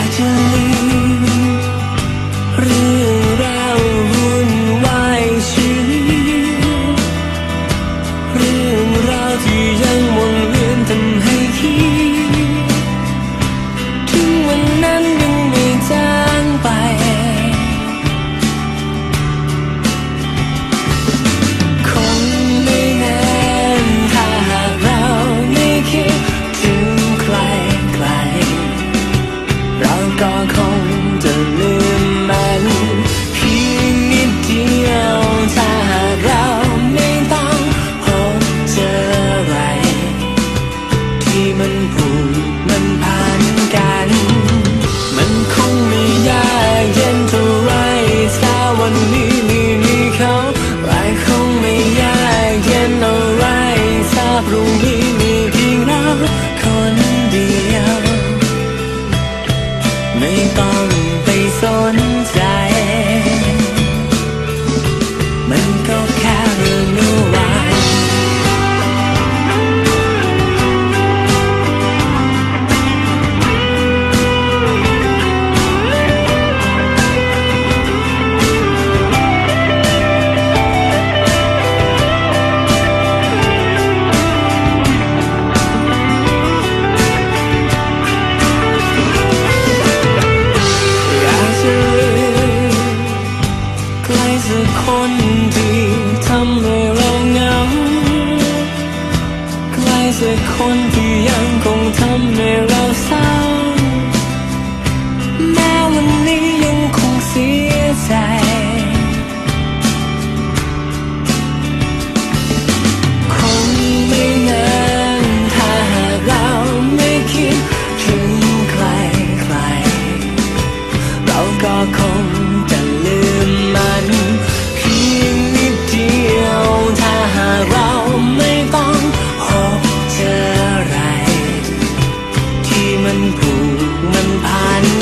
爱情里 ต้องไปสนใจ ใครสักคนที่ทำให้เราเหงา ใครสักคนที่ยังคงทำให้เราเศร้า แม้วันนี้ยังคงเสียใจก็คง I.